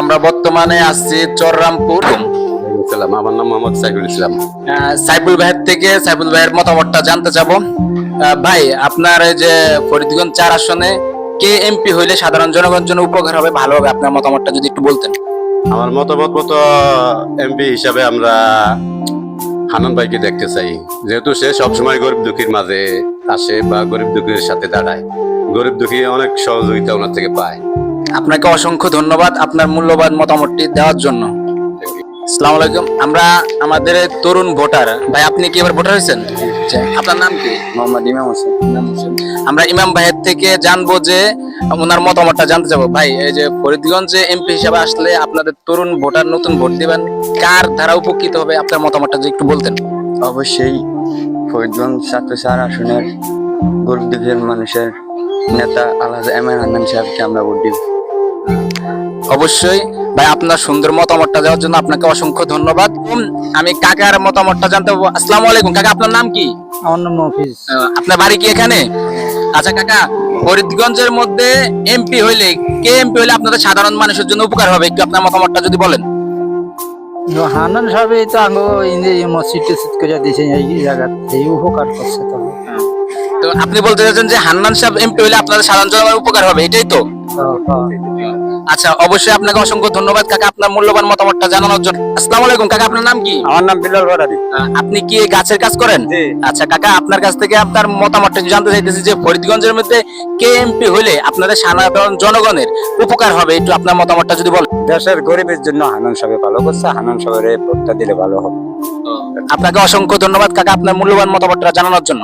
আমরা বর্তমানে আছি চররামপুর। সালাম আমার নাম মোহাম্মদ সাইফুল ইসলাম। সাইফুল ভাইয়ের থেকে সাইফুল ভাইয়ের মতামতটা জানতে ভাই আপনার যে ফরিদগঞ্জ চার আসনে কে এমপি হইলে সাধারণ জনগণের জন্য উপকার হবে? ভালো হবে আপনার মতামতটা যদি একটু বলতেন। আমার মতামত মতো এমপি হিসাবে আমরা হানান ভাইকে দেখতে চাই। যেহেতু সে সবসময় গরিব দুঃখীর মাঝে আসে বা গরিব দুঃখীর সাথে দাঁড়ায়। গরিব দুঃখী অনেক সহযোগিতা ওনার থেকে পায়। আপনাকে অসংখ্য ধন্যবাদ আপনার মূল্যবান মতামতটি দেওয়ার জন্য। আসসালামু আলাইকুম। আমরা আমাদের তরুণ ভোটার। ভাই আপনি কি এবার ভোটার হয়েছেন? আপনার নাম কি? মোহাম্মদ ইমাম হোসেন। আমরা ইমাম ভাইয়ের থেকে জানব যে ওনার মতামতটা জানতে যাব ভাই এই যে ফরিদগঞ্জে এমপি হিসাবে আসলে আপনাদের তরুণ ভোটার নতুন ভোট দিবেন কার দ্বারা উপকৃত হবে? আপনার মতামতটা যদি একটু বলতেন। অবশ্যই ফরিদগঞ্জ ছাত্র সার আসনের গরিব দুঃখের মানুষের নেতা আলহাজ এম এ হান্নান সাহেবকে আমরা ভোট দিব। অবশ্যই। ভাই আপনার সুন্দর মতামতটা দেওয়ার জন্য আপনাকে অসংখ্য ধন্যবাদ। আমি কাকার মতামতটা জানতে আসসালামু আলাইকুম। কাকা আপনার নাম কি? আমার নাম মফিজ আপনার বাড়ি কি এখানে? আচ্ছা কাকা ফরিদগঞ্জের মধ্যে এমপি হইলে কে এমপি হইলে আপনাদের সাধারণ মানুষের জন্য উপকার হবে? একটু আপনার মতামতটা যদি বলেন। সাহেব তো আঙ্গ মসজিদ টসজিদ করে দিয়েছে এই জায়গা এই উপকার করছে তো। তো আপনি বলতে চাচ্ছেন যে হান্নান সাহেব এমপি হইলে আপনাদের সাধারণ জনগণের উপকার হবে এটাই তো? আচ্ছা অবশ্যই আপনাকে অসংখ্য ধন্যবাদ কাকা আপনার মূল্যবান মতামতটা জানানোর জন্য। আসসালামু আলাইকুম কাকা আপনার নাম কি? আমার নাম বিলাল ভাড়ারি আপনি কি এই গাছের কাজ করেন? জি। আচ্ছা কাকা আপনার কাছ থেকে আপনার মতামতটা জানতে চাইতেছি যে ফরিদগঞ্জের মধ্যে কে এমপি হইলে আপনাদের সাধারণ জনগণের উপকার হবে একটু আপনার মতামতটা যদি বলেন। দেশের গরিবের জন্য হানান সাহেব ভালো করছে হানান সাহেবের ভোটটা দিলে ভালো হবে। আপনাকে অসংখ্য ধন্যবাদ কাকা আপনার মূল্যবান মতামতটা জানানোর জন্য।